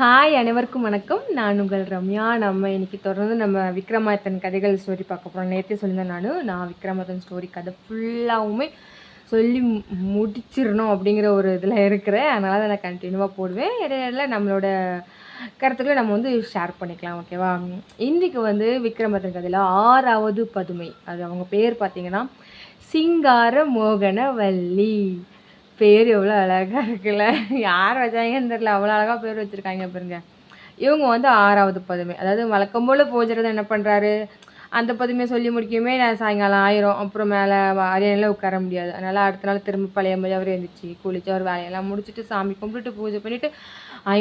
Hi அனைவருக்கும் வணக்கம். நான் உங்கள் ரம்யா. நம்ம இன்னைக்கு தொடர்ந்து நம்ம விக்ரமாதித்தன் கதைகள் ஸ்டோரி பார்க்க போகிறோம் நேற்றே சொல்லியிருந்தேன் நான். நான் விக்ரமாதித்தன் ஸ்டோரி கதை ஃபுல்லாகவுமே சொல்லி முடிச்சிடணும் அப்படிங்கிற ஒரு இதில் இருக்கிறேன். அதனால் தான் நான் கண்டினியூவாக போடுவேன். இடையில நம்மளோட கருத்துக்களை நம்ம வந்து ஷேர் பண்ணிக்கலாம் ஓகேவா இன்றைக்கு வந்து விக்ரமாதித்தன் கதையில் ஆறாவது பதுமை. அது அவங்க பேர் பார்த்தீங்கன்னா சிங்கார மோகனவல்லி பேர் எவ்வளோ அழகாக இருக்குல்ல? யார் வச்சாங்கன்னு தெரியல. அவ்வளோ அழகாக பேர் வச்சுருக்காங்க பாருங்க. இவங்க வந்து ஆறாவது பதுமை. அதாவது வழக்கம் போல் போஜரதன் என்ன பண்ணுறாரு அந்த பதுமையை சொல்லி முடிக்கவே நான் சாயங்காலம் ஆயிரும். அப்புறம் மேலே அரியணையில் உட்கார முடியாது. அதனால் அடுத்த நாள் திரும்ப பழைய மாதிரி அவர் எழுந்திரிச்சு குளிச்சு அவர் வேலையெல்லாம் முடிச்சுட்டு சாமி கும்பிட்டுட்டு பூஜை பண்ணிவிட்டு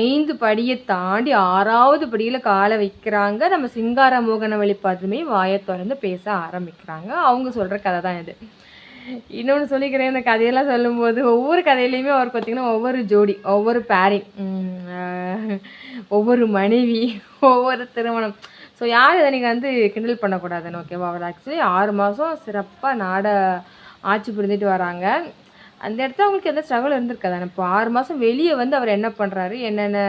ஐந்து படியை தாண்டி ஆறாவது படியில் காலை வைக்கிறாங்க. நம்ம சிங்கார மோகனவழி பதுமை வாயை திறந்து பேச ஆரம்பிக்கிறாங்க. அவங்க சொல்கிற கதை தான் இது. இன்னொன்று சொல்லிக்கிறேன் இந்த கதையெல்லாம் சொல்லும்போது ஒவ்வொரு கதையிலையுமே அவர் பார்த்தீங்கன்னா ஒவ்வொரு ஜோடி ஒவ்வொரு பேரிங் ஒவ்வொரு மனைவி ஒவ்வொரு திருமணம். ஸோ யார் இதை நீங்கள் வந்து கிண்டல் பண்ணக்கூடாதுன்னு ஓகேவா அவர் ஆக்சுவலி ஆறு மாதம் சிறப்பாக நாடை ஆட்சி புரிந்துட்டு வராங்க. அந்த இடத்துல அவங்களுக்கு எந்த ஸ்ட்ரகிள் இருந்திருக்காது. இப்போ ஆறு மாதம் வெளியே வந்து அவர் என்ன பண்ணுறாரு என்னென்ன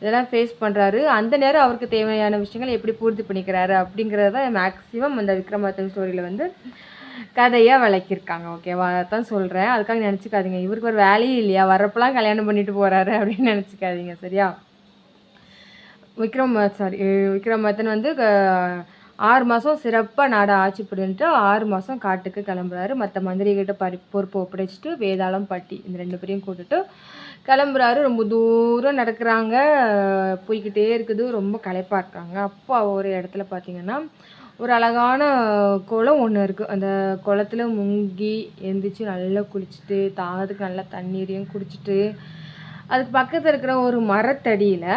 இதெல்லாம் ஃபேஸ் பண்ணுறாரு அந்த நேரம் அவருக்கு தேவையான விஷயங்கள் எப்படி பூர்த்தி பண்ணிக்கிறாரு அப்படிங்கிறது தான் மேக்ஸிமம் அந்த விக்ரமாதித்தன் ஸ்டோரியில் வந்து கதையாக விளக்கியிருக்காங்க ஓகேவா? அதான் சொல்கிறேன் அதுக்காக நினச்சிக்காதீங்க. இவருக்கு ஒரு வேலையே இல்லையா? வரப்பெல்லாம் கல்யாணம் பண்ணிட்டு போகிறாரு அப்படின்னு நினச்சிக்காதீங்க சரியா? விக்ரம் சாரி விக்ரமத்தன் வந்து ஆறு மாதம் சிறப்பாக நாடை ஆட்சி புரிஞ்சுட்டு ஆறு மாதம் காட்டுக்கு கிளம்புறாரு. மற்ற மந்திரிகிட்ட பறி பொறுப்பு ஒப்படைச்சிட்டு வேதாளம் பட்டி இந்த ரெண்டு பேரையும் கூட்டிட்டு கிளம்புறாரு. ரொம்ப தூரம் நடக்கிறாங்க. போய்கிட்டே இருக்குது. ரொம்ப களைப்பாக இருக்காங்க. அப்போ ஒரு இடத்துல பார்த்தீங்கன்னா ஒரு அழகான குளம் ஒன்று இருக்குது அந்த குளத்துல முங்கி எந்திரிச்சு நல்லா குளிச்சுட்டு தாகத்துக்கு நல்லா தண்ணீரையும் குடிச்சிட்டு அதுக்கு பக்கத்தில் இருக்கிற ஒரு மரத்தடியில்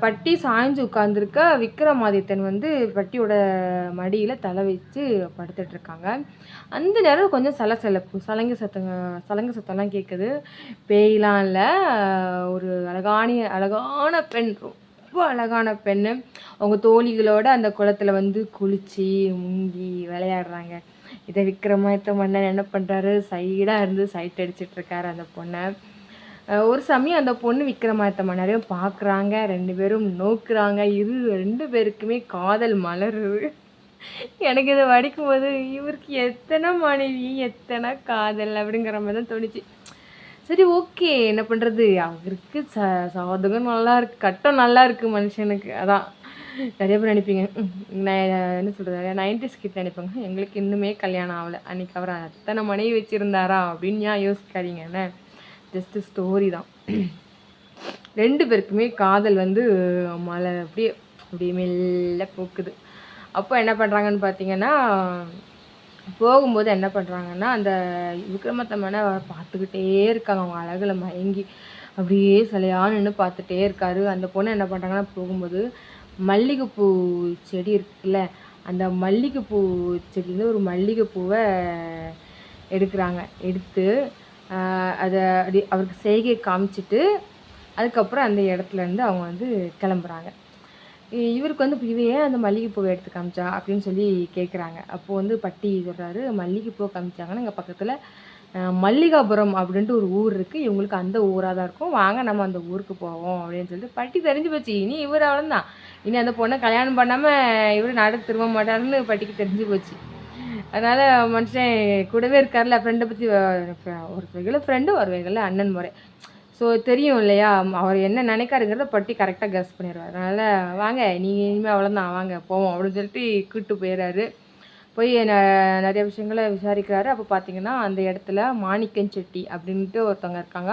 பட்டி சாய்ஞ்சு உட்காந்துருக்க விக்ரமாதித்தன் வந்து பட்டியோட மடியில் தலை வச்சு படுத்துட்ருக்காங்க அந்த நேரம் கொஞ்சம் சலசலப்பு சலங்கு சத்தங்க சலங்கு சத்தம்லாம் கேட்குது பேய்லாம் இல்லை ஒரு அழகான அழகான பெண் ரொம்ப அழகான பெண்ணு. அவங்க தோழிகளோடு அந்த குளத்தில் வந்து குளித்து முங்கி விளையாடுறாங்க. இதை விக்ரமாயத்த மன்னன் என்ன பண்ணுறாரு சைடாக இருந்து சைட் அடிச்சிட்ருக்காரு அந்த பொண்ணை. ஒரு சமயம் அந்த பொண்ணு விக்ரமாதித்த மன்னரையும் பார்க்குறாங்க ரெண்டு பேரும் நோக்குறாங்க. இரு ரெண்டு பேருக்குமே காதல் மலருது எனக்கு இதை படிக்கும்போது இவருக்கு எத்தனை மனைவி எத்தனை காதல் அப்படிங்கிற மாதிரி தான் தோணுச்சு. சரி ஓகே என்ன பண்ணுறது அவருக்கு ச சாதகம் நல்லா இருக்கு. கட்டம் நல்லா இருக்குது மனுஷனுக்கு. அதான். நிறைய பேர் நினைப்பீங்க. நான் என்ன சொல்கிறது நைன்டிஸ் கிட்ட நினைப்பாங்க. எங்களுக்கு இன்னுமே கல்யாணம் ஆகலை. அன்னைக்கு அவர் அத்தனை மனைவி வச்சுருந்தாரா அப்படின்னு ஏன் யோசிக்காதீங்க என்ன? ஜஸ்ட்டு ஸ்டோரி தான். ரெண்டு பேருக்குமே காதல் வந்து மலை அப்படியே அப்படியே மெல்ல போக்குது. அப்போ என்ன பண்ணுறாங்கன்னு பார்த்தீங்கன்னா போகும்போது என்ன பண்ணுறாங்கன்னா அந்த விக்ரமத்தம்மனை பார்த்துக்கிட்டே இருக்காங்க. அவங்க அழகில் மயங்கி அப்படியே சிலையாக நின்று பார்த்துட்டே இருக்காரு. அந்த பொண்ணு என்ன பண்ணுறாங்கன்னா போகும்போது மல்லிகைப்பூ செடி இருக்குல்ல அந்த மல்லிகைப்பூ செடியிலேருந்து ஒரு மல்லிகைப்பூவை எடுக்கிறாங்க. எடுத்து அதை அப்படி அவருக்கு செய்கையை காமிச்சிட்டு அதுக்கப்புறம் அந்த இடத்துலேருந்து அவங்க வந்து கிளம்புறாங்க. இவருக்கு வந்து இப்போ ஏன் அந்த மல்லிகைப்பூவை எடுத்து காமிச்சா அப்படின்னு சொல்லி கேட்குறாங்க அப்போது வந்து பட்டி சொல்கிறாரு மல்லிகைப்பூ காமிச்சாங்கன்னா எங்கள் பக்கத்தில் மல்லிகாபுரம் அப்படின்ட்டு ஒரு ஊர் இருக்குது இவங்களுக்கு அந்த ஊராக தான் இருக்கும். வாங்க நம்ம அந்த ஊருக்கு போவோம் அப்படின்னு சொல்லிட்டு பட்டி தெரிஞ்சு போச்சு. இனி இவர் அவ்வளோதான் இனி அந்த பொண்ணை கல்யாணம் பண்ணாமல் இவர் நாடு திரும்ப மாட்டாருன்னு பட்டிக்கு தெரிஞ்சு போச்சு. அதனால் மனுஷன் கூடவே இருக்கார்ல ஃப்ரெண்டை பற்றி ஒரு வகையில் ஃப்ரெண்டு ஒரு வகையில் அண்ணன் முறை. ஸோ தெரியும் இல்லையா? அவர் என்ன நினைக்காருங்கிறத பட்டி கரெக்டாக கெஸ் பண்ணிடுவார் அதனால் வாங்க நீங்கள் இனிமேல் அவ்வளோதான் வாங்க போவோம் அப்படின்னு சொல்லிட்டு கூப்பிட்டு போயிடுறாரு போய் ந- நிறைய விஷயங்களை விசாரிக்கிறாரு. அப்போ பார்த்தீங்கன்னா அந்த இடத்துல மாணிக்கன் செட்டி அப்படின்ட்டு ஒருத்தவங்க இருக்காங்க.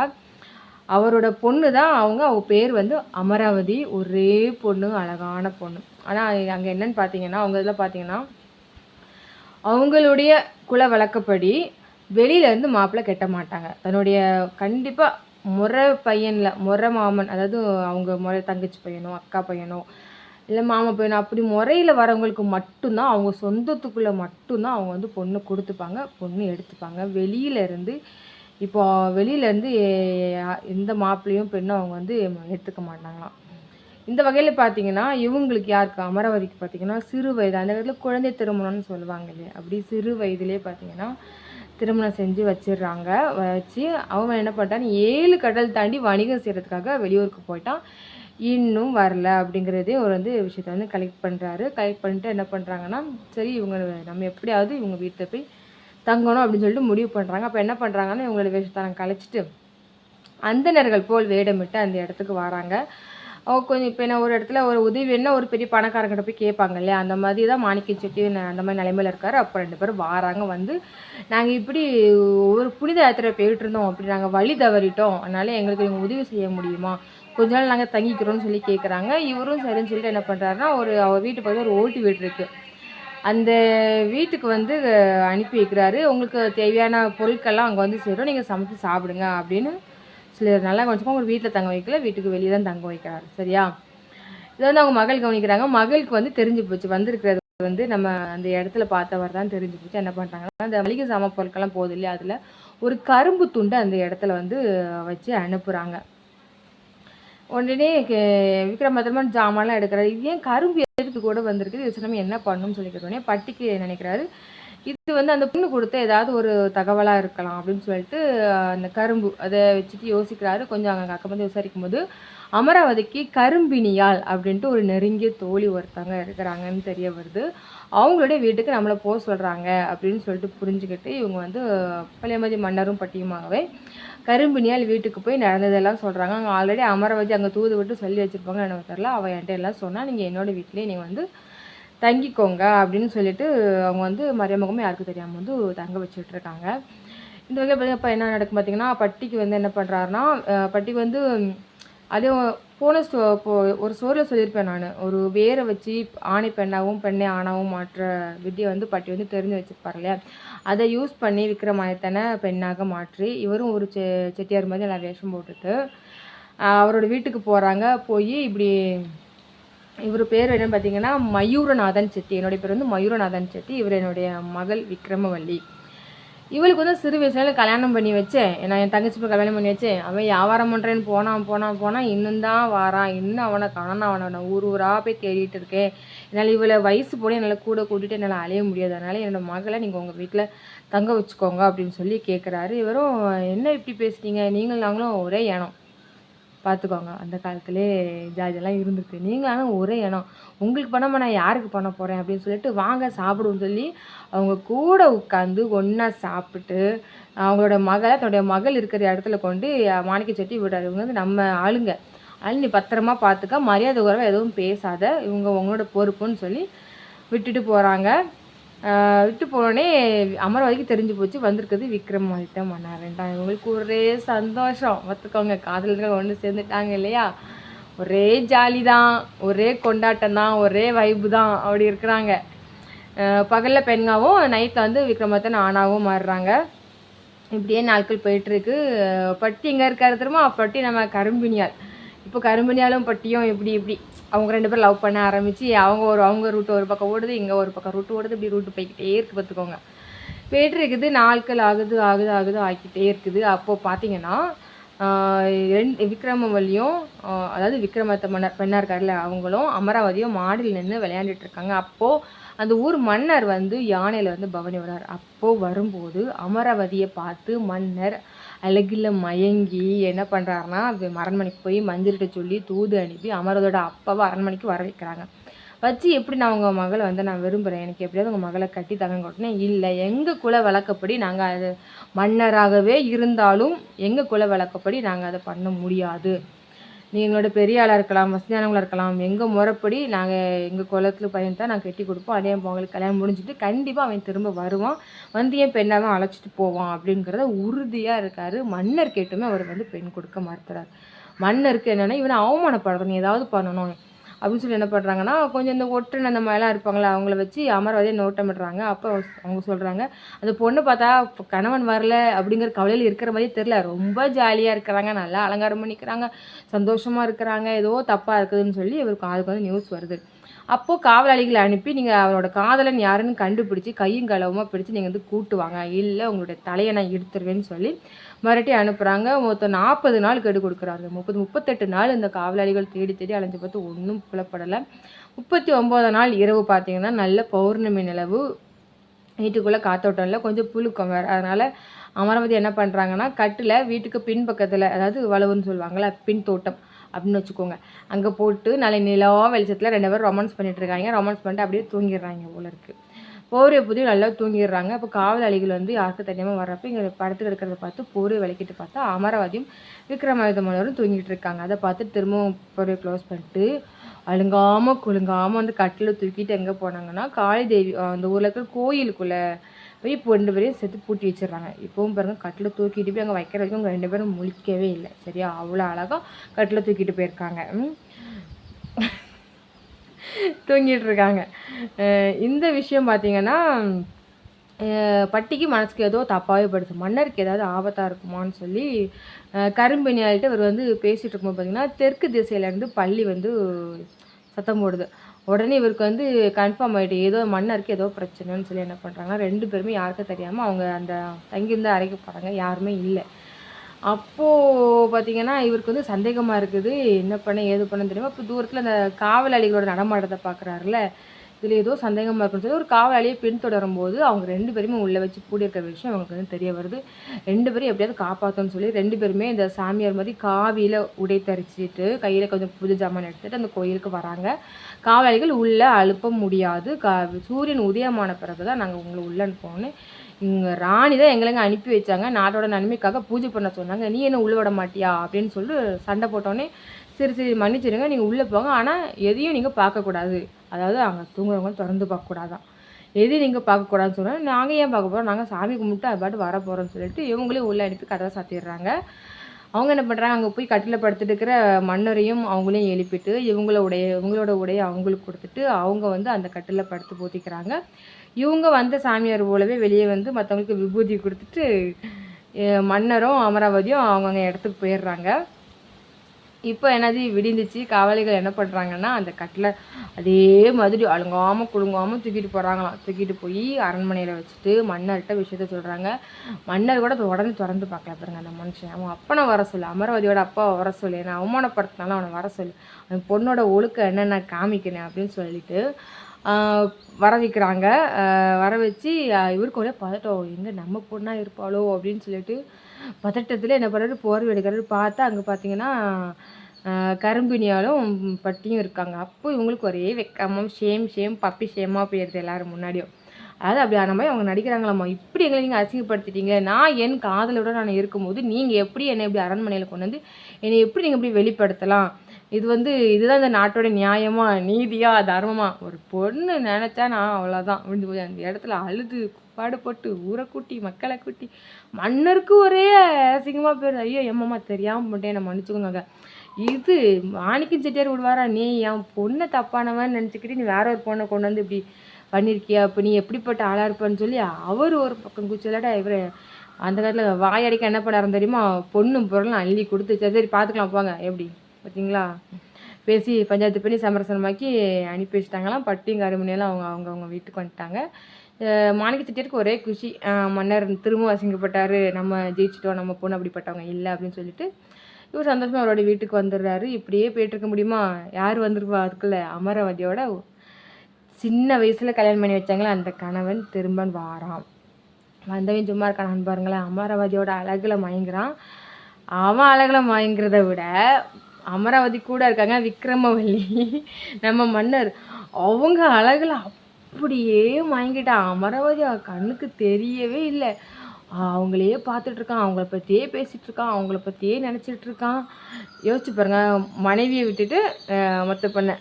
அவரோட பொண்ணு தான் அவங்க அவங்க பேர் வந்து அமராவதி. ஒரே பொண்ணு அழகான பொண்ணு. ஆனால் அங்கே என்னன்னு பார்த்தீங்கன்னா அவங்க இதில் பார்த்தீங்கன்னா அவங்களுடைய குல வழக்கப்படி வெளியிலேருந்து மாப்பிள்ளை கெட்ட மாட்டாங்க. தன்னுடைய கண்டிப்பாக முறை பையனில் முறை மாமன் அதாவது அவங்க முறை தங்கச்சி பையனோ அக்கா பையனோ இல்லை மாமா பையனோ அப்படி முறையில் வரவங்களுக்கு மட்டும்தான் அவங்க சொந்தத்துக்குள்ளே மட்டும்தான் அவங்க வந்து பொண்ணு கொடுத்துப்பாங்க பொண்ணு எடுத்துப்பாங்க. வெளியிலேருந்து இப்போ வெளியிலேருந்து எந்த மாப்பிள்ளையும் பெண்ணும் அவங்க வந்து எடுத்துக்க மாட்டாங்களாம். இந்த வகையில் பார்த்தீங்கன்னா இவங்களுக்கு யாருக்கு அமராவதிக்கு பார்த்தீங்கன்னா சிறு வயது அந்த காலத்தில் குழந்தை திருமணம்னு சொல்லுவாங்க இல்லையா? அப்படி சிறு வயதிலே பார்த்தீங்கன்னா திருமணம் செஞ்சு வச்சிடுறாங்க. வச்சு அவன் என்ன பண்ணிட்டான்? ஏழு கடல் தாண்டி வணிகம் செய்கிறதுக்காக வெளியூருக்கு போயிட்டான். இன்னும் வரல அப்படிங்கிறதே ஒரு வந்து விஷயத்த வந்து கலெக்ட் பண்ணுறாரு கலெக்ட் பண்ணிட்டு என்ன பண்ணுறாங்கன்னா சரி இவங்க நம்ம எப்படியாவது இவங்க வீட்டில் போய் தங்கணும் அப்படின்னு சொல்லிட்டு முடிவு பண்ணுறாங்க அப்போ என்ன பண்ணுறாங்கன்னா இவங்களோட வேஷத்தை கழிச்சிட்டு அந்தணர்கள் போல் வேடமிட்டு அந்த இடத்துக்கு வராங்க. கொஞ்சம் இப்போ என்ன ஒரு இடத்துல ஒரு உதவி வேணும்னா ஒரு பெரிய பணக்காரங்கிட்ட போய் கேட்பாங்க இல்லையா? அந்த மாதிரி தான் மாணிக்கம் செட்டி அந்த மாதிரி நிலைமையில் இருக்கார். அப்போ ரெண்டு பேரும் வாராங்க வந்து. நாங்கள் இப்படி ஒரு புனித யாத்திரை போயிட்டு இருந்தோம். அப்படி நாங்கள் வழி தவறிட்டோம். அதனால எங்களுக்கு நீங்கள் உதவி செய்ய முடியுமா? கொஞ்ச நாள் நாங்கள் தங்கிக்கிறோம்னு சொல்லி கேட்குறாங்க இவரும் சரின்னு சொல்லிட்டு என்ன பண்ணுறாருன்னா ஒரு அவர் வீட்டு பக்கத்தில் ஒரு ஓட்டு வீடு இருக்குது அந்த வீட்டுக்கு வந்து அனுப்பி வைக்கிறாரு. உங்களுக்கு தேவையான பொருட்கள்லாம் அங்கே வந்து சேரும். நீங்கள் சமைச்சு சாப்பிடுங்க அப்படின்னு சொல்லி நல்லா கொஞ்சம் ஒரு வீட்டில் தங்க வைக்கல வீட்டுக்கு வெளியே தான் தங்க வைக்கிறாரு. சரியா? இதை வந்து அவங்க மகள் கவனிக்கிறாங்க. மகளுக்கு வந்து தெரிஞ்சு போச்சு. வந்திருக்கிறது வந்து நம்ம அந்த இடத்துல பார்த்தவர் தான் தெரிஞ்சு போச்சு. என்ன பண்ணுறாங்கன்னா அந்த மளிகை சாமா பொருட்கள்லாம் போகுது இல்லையா? அதில் ஒரு கரும்பு துண்டை அந்த இடத்துல வந்து வச்சு அனுப்புகிறாங்க உடனே கே- விக்ரமாதித்தன் ஜாமான்லாம் எடுக்கிறாரு. இது ஏன் கரும்பு எதுக்கு கூட வந்திருக்குது? இது நம்ம என்ன பண்ணணும்னு சொல்லிக்கிற உடனே பட்டிக்கு நினைக்கிறாரு. இது வந்து அந்த பொண்ணு கொடுத்த ஏதாவது ஒரு தகவலாக இருக்கலாம் அப்படின்னு சொல்லிட்டு அந்த கரும்பு அதை வச்சுட்டு யோசிக்கிறாரு. கொஞ்சம் அங்கே அக்கம் வந்து விசாரிக்கும் போது அமராவதிக்கு கரும்பினியால் அப்படின்ட்டு ஒரு நெருங்கிய தோழி ஒருத்தவங்க இருக்கிறாங்கன்னு தெரிய வருது. அவங்களுடைய வீட்டுக்கு நம்மளை போக சொல்கிறாங்க அப்படின்னு சொல்லிட்டு புரிஞ்சுக்கிட்டு இவங்க வந்து பழையமதி மன்னரும் பட்டியுமாகவே கரும்பினியால் வீட்டுக்கு போய் நடந்ததெல்லாம் சொல்கிறாங்க அங்கே ஆல்ரெடி அமர வச்சு அங்கே தூது விட்டு சொல்லி வச்சுருப்பாங்க. எனக்கு தெரில அவள் என்கிட்ட எல்லாம் சொன்னால் நீங்கள் என்னோட வீட்டிலே நீங்கள் வந்து தங்கிக்கோங்க. அப்படின்னு சொல்லிட்டு அவங்க வந்து மறைமுகமே யாருக்கும் தெரியாமல் வந்து தங்க வச்சுட்ருக்காங்க இந்த வகையில் பார்த்தீங்கன்னா இப்போ என்ன நடக்கும் பார்த்தீங்கன்னா பட்டிக்கு வந்து என்ன பண்ணுறாருன்னா பட்டிக்கு வந்து அதே போன ஸ்டோ இப்போ ஒரு ஸ்டோரியில் சொல்லியிருப்பேன் நான். ஒரு வேரை வச்சு ஆணை பெண்ணாகவும் பெண்ணை ஆணாகவும் மாற்ற வித்தியை வந்து பட்டி வந்து தெரிஞ்சு வச்சுருப்பார் இல்லையா? அதை யூஸ் பண்ணி விக்ரமாயத்தனை பெண்ணாக மாற்றி இவரும் ஒரு செ செட்டியார் மாதிரி நல்லா வேஷம் போட்டுட்டு அவரோட வீட்டுக்கு போகிறாங்க போய் இப்படி இவர் பேர் என்னன்னு பார்த்தீங்கன்னா மயூரநாதன் செட்டி. என்னுடைய பேர் வந்து மயூரநாதன் செட்டி. இவர் என்னுடைய மகள் விக்ரமவல்லி இவளுக்கு வந்து சிறு வயசுல கல்யாணம் பண்ணி வச்சேன் நான் என் தங்கச்சி போய் கல்யாணம் பண்ணி வச்சேன் அவன் வியாபாரம் பண்ணுறேன்னு போனான் போனான் போனான் இன்னும் தான் வாரான் இன்னும் அவனை காணோம் அவனை நான் ஊர் ஊராக போய் தேடிட்டு இருக்கேன். என்னால் இவளை வயசு போட என்னால் கூட கூட்டிட்டு என்னால் அலைய முடியாது. அதனால் என்னோட மகளை நீங்கள் உங்கள் வீட்டில் தங்க வச்சுக்கோங்க அப்படின்னு சொல்லி கேட்குறாரு இவரும் என்ன இப்படி பேசுகிறீங்க நீங்கள் நாங்களும் ஒரே இனம். பார்த்துக்கோங்க அந்த காலத்திலே ஜாதியெல்லாம் இருந்திருக்கு. நீங்களான ஒரே இனம். உங்களுக்கு பண்ணாமல் நான் யாருக்கு பண்ண போகிறேன் அப்படின்னு சொல்லிட்டு வாங்க சாப்பிடுவோம்னு சொல்லி அவங்க கூட உட்காந்து ஒன்றா சாப்பிட்டு அவங்களோட மகளை தன்னுடைய மகள் இருக்கிற இடத்துல கொண்டு மாணிக்க செட்டி விடுறாரு. இவங்க வந்து நம்ம ஆளுங்க. ஆளு நீ பத்திரமா பார்த்துக்க மரியாதை குறைவா எதுவும் பேசாத இவங்க உங்களோட பொறுப்புன்னு சொல்லி விட்டுட்டு போகிறாங்க விட்டு போனோடனே அமராவதிக்கு தெரிஞ்சு போச்சு. வந்திருக்குது விக்ரமாதித்த ரெண்டாம் இவங்களுக்கு ஒரே சந்தோஷம். பார்த்துக்கோங்க காதலர்கள் ஒன்று சேர்ந்துட்டாங்க இல்லையா? ஒரே ஜாலி தான் ஒரே கொண்டாட்டம் தான் ஒரே வைப்பு தான் அப்படி இருக்கிறாங்க. பகலில் பெண்ணாவும் நைட்டில் வந்து விக்ரமாதித்தன் ஆணாவும் மாறுறாங்க. இப்படியே நாட்கள் போயிட்டுருக்கு. பட்டி எங்கே இருக்காரு தெரியுமா? பட்டி நம்ம கரும்பினியால் இப்போ கரும்பினியாலும் பட்டியும் இப்படி இப்படி அவங்க ரெண்டு பேரும் லவ் பண்ண ஆரம்பித்து அவங்க ஒரு அவங்க ரூட்டு ஒரு பக்கம் ஓடுது இங்கே ஒரு பக்கம் ரூட்டு ஓடுது இப்படி ரூட்டு போய்க்கிட்டே இருக்குது பார்த்துக்கோங்க. போயிட்டு இருக்குது நாட்கள் ஆகுது ஆகுது ஆகுது ஆக்கிட்டே இருக்குது. அப்போது பார்த்தீங்கன்னா ரெண்டு விக்ரமவல்லியும் அதாவது விக்ரமத்த மன்னர் பெண்ணா இருக்கார்ல அவங்களும் அமராவதியும் மாடியில் நின்று விளையாண்டுட்டு இருக்காங்க. அப்போது அந்த ஊர் மன்னர் வந்து யானையில் வந்து பவனி வரார் அப்போது வரும்போது அமராவதியை பார்த்து மன்னர் அழகில் மயங்கி என்ன பண்ணுறாருன்னா அரண்மனைக்கு போய் மந்திரிட்ட சொல்லி தூது அனுப்பி அமரதோட அப்பாவை அரண்மனைக்கு வர வைக்கிறாங்க. வச்சு எப்படி நான் உங்கள் மகளை வந்து நான் விரும்புகிறேன் எனக்கு எப்படியாவது உங்கள் மகளை கட்டி தங்கன்னு கொட்டினே இல்லை எங்கள் குல வழக்கப்படி நாங்கள் அது மன்னராகவே இருந்தாலும் எங்கள் குல வழக்கப்படி நாங்கள் அதை பண்ண முடியாது. நீங்கள் எங்களோட பெரிய ஆளாக இருக்கலாம் வசதியானவங்களாக இருக்கலாம். எங்கள் முறைப்படி நாங்கள் எங்கள் குளத்தில் பையன் தான் நாங்கள் கட்டி கொடுப்போம். அதே அவங்களுக்கு கல்யாணம் முடிஞ்சிட்டு கண்டிப்பாக அவன் திரும்ப வருவான். வந்து என் பெண்ணாக தான் அழைச்சிட்டு போவான் அப்படிங்கிறத உறுதியாக இருக்கார். மன்னர் கேட்டுமே அவர் வந்து பெண் கொடுக்க மறுத்துறாரு மன்னருக்கு என்னென்னா இவனை அவமானப்படுறோம் நீ ஏதாவது பண்ணணும். அப்படின்னு சொல்லி என்ன பண்ணுறாங்கன்னா கொஞ்சம் இந்த ஒற்றன் அந்த மாதிரிலாம் இருப்பாங்களா அவங்கள வச்சு அமர்வதையே நோட்டமிடுறாங்க அப்போ அவங்க சொல்கிறாங்க அந்த பொண்ணு பார்த்தா கணவன் வரல அப்படிங்கிற கவலையில் இருக்கிற மாதிரியே தெரில ரொம்ப ஜாலியாக இருக்கிறாங்க நல்லா அலங்காரம் பண்ணிக்கிறாங்க சந்தோஷமாக இருக்கிறாங்க ஏதோ தப்பாக இருக்குதுன்னு சொல்லி இவருக்கு அதுக்கு வந்து நியூஸ் வருது. அப்போது காவலாளிகளை அனுப்பி நீங்கள் அவனோட காதலன் யாருன்னு கண்டுபிடிச்சி கையும் களவுமாக பிடிச்சி நீங்கள் வந்து கூட்டுவாங்க இல்லை உங்களுடைய தலையை நான் எடுத்துருவேன்னு சொல்லி மிரட்டி அனுப்புகிறாங்க மொத்தம் நாற்பது நாள் கெடு கொடுக்குறாரு முப்பது முப்பத்தெட்டு நாள் இந்த காவலாளிகள் தேடி தேடி அலைஞ்சு பார்த்து ஒன்றும் புலப்படலை. முப்பத்தி ஒம்போதாம் நாள் இரவு பார்த்தீங்கன்னா நல்ல பௌர்ணமி நிலவு. வீட்டுக்குள்ளே காத்தோட்டம் இல்லை கொஞ்சம் புழுக்கம் வேறு. அதனால் அமராவதி என்ன பண்ணுறாங்கன்னா கட்டில் வீட்டுக்கு பின்பக்கத்தில் அதாவது வளவுன்னு சொல்லுவாங்கள்ல பின் தோட்டம். அப்படின்னு வச்சுக்கோங்க. அங்கே போட்டு நாளை நிலா வெளிச்சத்தில் ரெண்டு பேரும் ரொமான்ஸ் பண்ணிட்டு இருக்காங்க. ரொமான்ஸ் பண்ணிட்டு அப்படியே தூங்கிடுறாங்க போல இருக்குது போர்வை புதிய நல்லா தூங்கிடுறாங்க. அப்போ காவலாளிகள் வந்து யாருக்கு தெரியாமல் வர்றப்ப இங்கே படத்துக்கு இருக்கிறத பார்த்து போர்வை விளக்கிட்டு பார்த்தா அமராவதியும் விக்ரமாயுதமனரும் தூங்கிட்டு இருக்காங்க. அதை பார்த்து திரும்பவும் போர்வை க்ளோஸ் பண்ணிட்டு அழுங்காமல் குழுங்காமல் வந்து கட்டில் தூக்கிட்டு எங்கே போனாங்கன்னா காளி தேவி அந்த ஊரில் இருக்கிற கோயிலுக்குள்ளே போய் இப்போ ரெண்டு பேரையும் சேர்த்து பூட்டி வச்சிடுறாங்க. இப்போவும் பாருங்கள் கட்டில் தூக்கிட்டு போய் அங்கே வைக்கிற வரைக்கும் அவங்க ரெண்டு பேரும் முழிக்கவே இல்லை. சரியா? அவ்வளோ அழகாக கட்டில் தூக்கிட்டு போயிருக்காங்க. தூங்கிட்டு இருக்காங்க. இந்த விஷயம் பார்த்திங்கன்னா பட்டிக்கு மனசுக்கு ஏதோ தப்பாகவே படுது. மன்னருக்கு ஏதாவது ஆபத்தாக இருக்குமான்னு சொல்லி கரும்பெனியாள்கிட்ட இவர் வந்து பேசிகிட்டு இருக்கும்போது பார்த்திங்கன்னா தெற்கு திசையிலேருந்து பள்ளி வந்து சத்தம் போடுது. உடனே இவருக்கு வந்து கன்ஃபார்ம் ஆகிட்டு ஏதோ மன்னருக்கு ஏதோ பிரச்சனைன்னு சொல்லி என்ன பண்ணுறாங்கன்னா ரெண்டு பேருமே யாருக்கும் தெரியாமல் அவங்க அந்த தங்கியிருந்த அறைக்கு போகிறாங்க யாருமே இல்லை. அப்போது பார்த்தீங்கன்னா இவருக்கு வந்து சந்தேகமாக இருக்குது. என்ன பண்ண ஏது பண்ண தெரியுமா இப்போ தூரத்தில் அந்த காவலாளிகளோட நடமாட்டத்தை பார்க்குறாருல இதில் ஏதோ சந்தேகமாக இருக்குன்னு சொல்லி ஒரு காவலாளியை பின்தொடரும் போது அவங்க ரெண்டு பேருமே உள்ளே வச்சு கூடி இருக்கிற விஷயம் அவங்களுக்கு வந்து தெரிய வருது. ரெண்டு பேரும் எப்படியாவது காப்பாற்றணும்னு சொல்லி ரெண்டு பேருமே இந்த சாமியார் மாதிரி காவியில் உடை தரிச்சிட்டு கையில் கொஞ்சம் புது ஜாமான் எடுத்துகிட்டு அந்த கோயிலுக்கு வராங்க. காவலாளிகள் உள்ளே அழுப்ப முடியாது. கா சூரியன் உதயமான பிறகு தான் நாங்கள் உங்களை உள்ளே அனுப்போன்னு இங்கே ராணி தான் எங்களைங்க அனுப்பி வச்சாங்க. நாட்டோட நன்மைக்காக பூஜை பண்ண சொன்னாங்க. நீ என்ன உள்ளே விட மாட்டியா? அப்படின்னு சொல்லி சண்டை போட்டோன்னே சரி சரி மன்னிச்சிடுங்க நீங்கள் உள்ளே போங்க. ஆனால் எதையும் நீங்கள் பார்க்கக்கூடாது. அதாவது அங்கே தூங்குறவங்க திறந்து பார்க்கக்கூடாதான். எதையும் நீங்கள் பார்க்கக்கூடாதுன்னு சொன்னால் நாங்கள் ஏன் பார்க்க போகிறோம் நாங்கள் சாமி கும்பிட்டு அது பாட்டு வர போகிறோம்னு சொல்லிட்டு இவங்களையும் உள்ளே அனுப்பி கதவை சாத்திடுறாங்க. அவங்க என்ன பண்ணுறாங்க அங்கே போய் கட்டில் படுத்துட்டு இருக்கிற மன்னரையும் அவங்களையும் எழுப்பிட்டு இவங்கள உடைய இவங்களோட உடைய அவங்களுக்கு கொடுத்துட்டு அவங்க வந்து அந்த கட்டில் படுத்து போத்திக்கிறாங்க. இவங்க வந்த சாமியார் போலவே வெளியே வந்து மற்றவங்களுக்கு விபூதி கொடுத்துட்டு மன்னரும் அமராவதியும் அவங்கவுங்க இடத்துக்கு போயிடுறாங்க. இப்போ என்னது விடிந்துச்சு காவலிகள் என்ன பண்ணுறாங்கன்னா அந்த கட்டில் அதே மாதிரி அழுங்காமல் குழுங்காமல் தூக்கிட்டு போகிறாங்களாம் தூக்கிட்டு போய் அரண்மனையில் வச்சுட்டு மன்னர்கிட்ட விஷயத்த சொல்கிறாங்க மன்னர் கூட உடனே திறந்து பார்க்கல பாருங்க அந்த மனுஷன். அவன் அப்பனை வர சொல்லு அமரவதியோட அப்பாவை வர சொல்லு என்ன அவமானப்படுத்தினாலும் அவனை வர சொல்லு. அவன் பொண்ணோட ஒழுக்க என்னென்ன காமிக்கிறேன் அப்படின்னு சொல்லிட்டு வர வைக்கிறாங்க. வர வச்சு இவருக்கு ஒரே பதட்டம். எங்கே நம்ம பொண்ணாக இருப்பாளோ? அப்படின்னு சொல்லிட்டு பதட்டத்தில் என்ன பண்ணுறாரு போர்வை எடுக்கிறாரு பார்த்தா அங்கே பார்த்தீங்கன்னா கரும்பினியாலும் பட்டியும் இருக்காங்க. அப்போ இவங்களுக்கு ஒரே வெக்கமும் ஷேம் ஷேம் பப்பி ஷேமாக போயிடுது எல்லோரும் முன்னாடியும். அதாவது அப்படி ஆன மாதிரி அவங்க நடிக்கிறாங்களாம்மா இப்படி எங்களை நீங்கள் அசிங்கப்படுத்திட்டீங்க நான் என் காதலோட நான் இருக்கும்போது நீங்கள் எப்படி என்னை இப்படி அரண்மனையில் கொண்டு வந்து என்னை எப்படி நீங்கள் இப்படி வெளிப்படுத்தலாம்? இது வந்து இதுதான் இந்த நாட்டோட நியாயமா நீதியா தர்மமா? ஒரு பொண்ணு நினச்சா நான் அவ்வளோதான் விழுந்து போய் அந்த இடத்துல அழுது பாடுபட்டு ஊரை கூட்டி மக்களை கூட்டி. மன்னருக்கு ஒரே அசிங்கமாக பேர் ஐயோ எம்மம்மா தெரியாமல் போட்டேன் என்னை மன்னிச்சுக்கோங்க இது மாணிக்கம் செட்டியார் விடுவாரா? நீ என் பொண்ணை தப்பானவன் நினச்சிக்கிட்டு நீ வேற ஒரு பொண்ணை கொண்டு வந்து இப்படி பண்ணியிருக்கியா இப்போ நீ எப்படிப்பட்ட ஆளாக இருப்பான்னு சொல்லி அவர் ஒரு பக்கம் குச்சிலாட இவர் அந்த காலத்தில் வாயடிக்க என்ன பண்ணாரு தெரியுமா? பொண்ணும் பொருளும் அள்ளி கொடுத்து சரி சரி பார்த்துக்கலாம் போங்க. எப்படி? பார்த்தீங்களா பேசி பஞ்சாயத்து பண்ணி சமரசனமாக்கி அனுப்பி வச்சிட்டாங்களாம். பட்டியும் கருமணியெல்லாம் அவங்க அவங்கவுங்க வீட்டுக்கு வந்துட்டாங்க. மாணிக்க செட்டியாருக்கு ஒரே குஷி. மன்னர் திரும்ப அசிங்கப்பட்டார் நம்ம ஜெயிச்சிட்டோம் நம்ம பொண்ணு அப்படிப்பட்டவங்க இல்லை அப்படின்னு சொல்லிட்டு இவர் சந்தோஷமாக அவரோட வீட்டுக்கு வந்துடுறாரு. இப்படியே போயிட்டுருக்க முடியுமா? யார் வந்திருப்பா அதுக்குள்ள? அமரவதியோட சின்ன வயசில் கல்யாணம் பண்ணி வச்சாங்களே அந்த கணவன் திரும்ப வாரான். வந்தவன் சும்மா இருக்கான் பாருங்களேன். அமராவதியோட அழகில் மயங்குறான். அவன் அழகில் மயங்கிறத விட அமராவதி கூட இருக்காங்க விக்ரமவல்லி. நம்ம மன்னர். அவங்க அழகில் அப்படியே மயங்கிட்டான். அமராவதி கண்ணுக்கு தெரியவே இல்லை. அவங்களையே பார்த்துட்ருக்கான் அவங்கள பற்றியே பேசிகிட்ருக்கான் அவங்கள பற்றியே நினச்சிட்ருக்கான் யோசிச்சு பாருங்க. மனைவியை விட்டுட்டு மற்ற பண்ண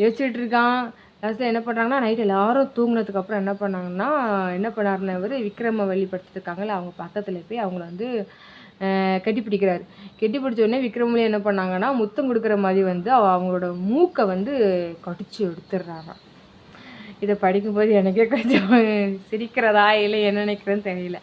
யோசிச்சுட்டு இருக்கான். லாஸ்ட்டில் என்ன பண்ணுறாங்கன்னா நைட் எல்லாரும் தூங்கினதுக்கப்புறம் என்ன பண்ணாங்கன்னா என்ன பண்ணாருன்னா இவர் விக்ரம வெளிப்படுத்திருக்காங்களே அவங்க பக்கத்தில் போய் அவங்கள வந்து கட்டி பிடிக்கிறாரு. கட்டி பிடிச்ச உடனே விக்ரமலையும் என்ன பண்ணாங்கன்னா முத்தம் கொடுக்குற மாதிரி வந்து அவங்களோட மூக்கை வந்து கடிச்சு எடுத்துடுறாங்க. இதை படிக்கும்போது எனக்கே கொஞ்சம் சிரிக்கிறதா இல்லை என்ன நினைக்கிறேன்னு தெரியல.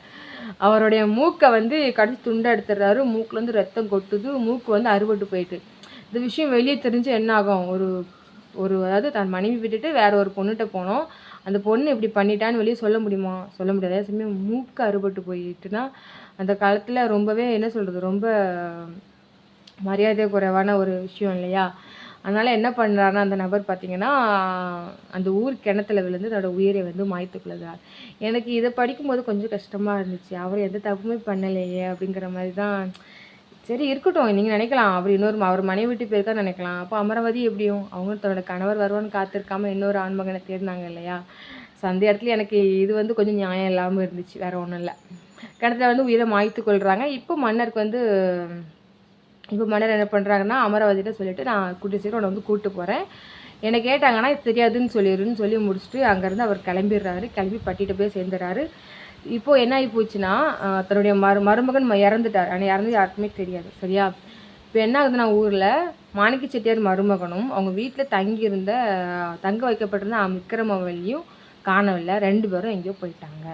அவருடைய மூக்கை வந்து கடிச்சு துண்டை எடுத்துடுறாரு. மூக்கில் வந்து ரத்தம் கொட்டுது. மூக்கு வந்து அறுபட்டு போயிட்டு. இந்த விஷயம் வெளியே தெரிஞ்சு என்ன ஆகும்? ஒரு ஒரு அதாவது தன் மனைவி விட்டுட்டு வேற ஒரு பொண்ணுகிட்ட போனோம். அந்த பொண்ணு இப்படி பண்ணிட்டான்னு வெளியே சொல்ல முடியுமா? சொல்ல முடியாது. அதே சமயம் மூக்கு அறுபட்டு போயிட்டுனா அந்த காலத்தில் ரொம்பவே என்ன சொல்கிறது ரொம்ப மரியாதை குறைவான ஒரு விஷயம் இல்லையா? அதனால் என்ன பண்ணுறாருன்னா அந்த நபர் பார்த்தீங்கன்னா அந்த ஊர் கிணத்துல விழுந்து தன்னோட உயிரை வந்து மாய்த்து கொள்ளுகிறார் எனக்கு இதை படிக்கும்போது கொஞ்சம் கஷ்டமாக இருந்துச்சு. அவர் எந்த தப்புமே பண்ணலையே அப்படிங்கிற மாதிரி தான் சரி இருக்கட்டும். நீங்கள் நினைக்கலாம். அவர் இன்னொரு அவர் மனைவி விட்டு போயிருக்கா நினைக்கலாம். அப்போ அமராவதி எப்படியும்? அவங்க தன்னோட கணவர் வருவான்னு காத்திருக்காம இன்னொரு ஆண்மகனை தேடினாங்க இல்லையா? ஸோ அந்த இடத்துல எனக்கு இது வந்து கொஞ்சம் நியாயம் இல்லாமல் இருந்துச்சு. வேறு ஒன்றும் இல்லை. கிணத்துல வந்து உயிரை மாய்த்து கொள்கிறாங்க இப்போ மன்னருக்கு வந்து இப்போ மன்னர் என்ன பண்ணுறாங்கன்னா அமராவதிகிட்ட சொல்லிட்டு நான் கூட்டி சீக்கிரம் உன்னை வந்து கூப்பிட்டு போகிறேன் என்னை கேட்டாங்கன்னா தெரியாதுன்னு சொல்லிடுன்னு சொல்லி முடிச்சுட்டு அங்கேருந்து அவர் கிளம்பிடுறாரு. கிளம்பி பட்டிட்டு போய் சேர்ந்துடுறாரு. இப்போது என்ன ஆகி போச்சுன்னா தன்னுடைய மரு மருமகன் இறந்துட்டார். ஆனால் இறந்து யாருக்குமே தெரியாது. சரியா? இப்போ என்ன ஆகுதுன்னா ஊரில் மாணிக்க செட்டியார் மருமகனும் அவங்க வீட்டில் தங்கியிருந்த தங்க வைக்கப்பட்டிருந்த விக்ரமவல்லியும் காணவில்லை. ரெண்டு பேரும் எங்கேயோ போயிட்டாங்க.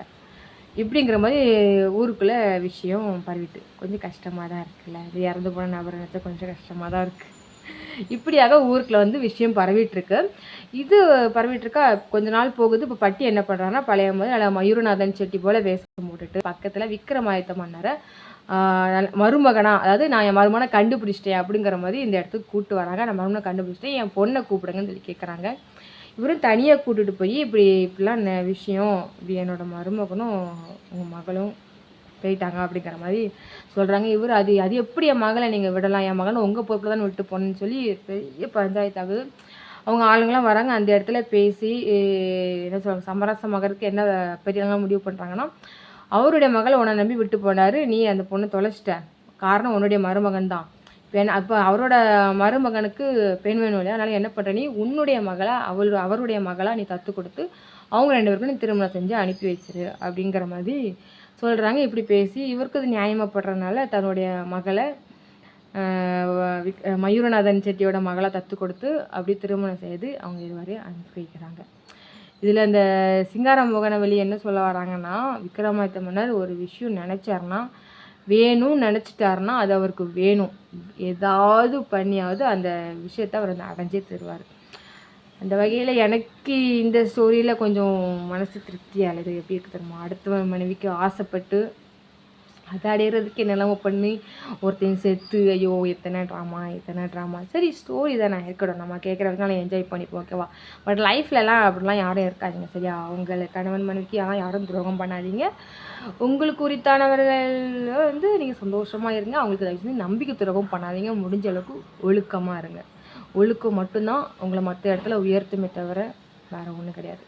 இப்படிங்கிற மாதிரி ஊருக்குள்ளே விஷயம் பரவிட்டு. கொஞ்சம் கஷ்டமாக தான் இருக்குல்ல. இது இறந்து போன நபர் நினச்சா கொஞ்சம் கஷ்டமாக தான் இருக்குது இப்படியாக ஊருக்குள்ள வந்து விஷயம் பரவிட்டுருக்கு. இது பரவிட்டுருக்கா கொஞ்ச நாள் போகுது. இப்போ பட்டி என்ன பண்ணுறாங்கன்னா பழைய மாதிரி நல்லா மயூரநாதன் செட்டி போல் வேஷம் போட்டுட்டு பக்கத்தில் விக்ரமாதித்த மன்னரை மருமகனா அதாவது நான் என் மருமகனை கண்டுபிடிச்சிட்டேன் அப்படிங்கிற மாதிரி இந்த இடத்துக்கு கூப்பிட்டு வராங்க. நான் மருமகனை கண்டுபிடிச்சிட்டேன். என் பொண்ணை கூப்பிடுங்கன்னு சொல்லி கேட்குறாங்க இவரும் தனியாக கூட்டிகிட்டு போய் இப்படி இப்படிலாம் நெ- விஷயம்? இப்படி என்னோட மருமகனும் உங்கள் மகளும் போயிட்டாங்க அப்படிங்கிற மாதிரி சொல்கிறாங்க இவர் அது அது எப்படி என் மகளை நீங்கள் விடலாம்? என் மகனை உங்கள் பொறுப்பில் தான் விட்டு போகணுன்னு சொல்லி பெரிய பஞ்சாயத்து ஆகுது அவங்க ஆளுங்களாம் வராங்க. அந்த இடத்துல பேசி என்ன சொல்கிறாங்க சமரசமாகறதுக்கு என்ன பெரியவங்களாம் முடிவு பண்ணுறாங்கன்னா அவருடைய மகளை உன்னை நம்பி விட்டு போனார். நீ அந்த பொண்ணை தொலைச்சிட்ட. காரணம் உன்னுடைய மருமகன் தான் பெண் அப்போ அவரோட மருமகனுக்கு பெண் வேணும் இல்லையா? அதனால் என்ன பண்ணுற நீ உன்னுடைய மகளை அவள் அவருடைய மகளாக நீ தத்து கொடுத்து அவங்க ரெண்டு பேருக்கும் நீ திருமணம் செஞ்சு அனுப்பி வச்சிரு அப்படிங்கிற மாதிரி சொல்கிறாங்க இப்படி பேசி இவருக்கு அது நியாயமாகப்படுறதுனால தன்னுடைய மகளை விக்- மயூரநாதன் செட்டியோட மகளை தத்து கொடுத்து அப்படி திருமணம் செய்து அவங்க இதுவரையும் அனுப்பி வைக்கிறாங்க. இதில் இந்த சிங்கார மோகனவழி என்ன சொல்ல வராங்கன்னா விக்ரமாதித்த மன்னர் ஒரு விஷயம் நினச்சாருன்னா வேணும்னு நினச்சிட்டாருன்னா அது அவருக்கு வேணும். ஏதாவது பண்ணியாவது அந்த விஷயத்த அவர் அந்த அடைஞ்சே தருவார். அந்த வகையில் எனக்கு இந்த ஸ்டோரியில் கொஞ்சம் மனசு திருப்தியாக எப்படி இருக்கு தெரியுமா? அடுத்தவன் மனைவிக்கு ஆசைப்பட்டு அதை அடையிறதுக்கு நிலம பண்ணி ஒருத்தன் செத்து ஐயோ எத்தனை ட்ராமா எத்தனை ட்ராமா சரி ஸ்டோரி தானே இருக்கட்டும். நம்ம கேட்குறதுக்கு நான் என்ஜாய் பண்ணிப்போம் ஓகேவா பட் லைஃப்லலாம் அப்படிலாம் யாரும் இருக்காதீங்க சரியா? அவங்கள கணவன் மனைவிக்கு யாரும் யாரும் துரோகம் பண்ணாதீங்க. உங்களுக்கு உரித்தானவர்கள் வந்து நீங்கள் சந்தோஷமாக இருங்க. அவங்களுக்கு தயவு செஞ்சு நம்பிக்கை துரோகம் பண்ணாதீங்க. முடிஞ்ச அளவுக்கு ஒழுக்கமாக இருங்க. ஒழுக்கம் மட்டும்தான் உங்களை மற்ற இடத்துல உயர்த்துமே தவிர வேறு ஒன்றும் கிடையாது.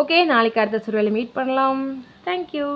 ஓகே நாளைக்கு அடுத்த சுருவில் மீட் பண்ணலாம். தேங்க்யூ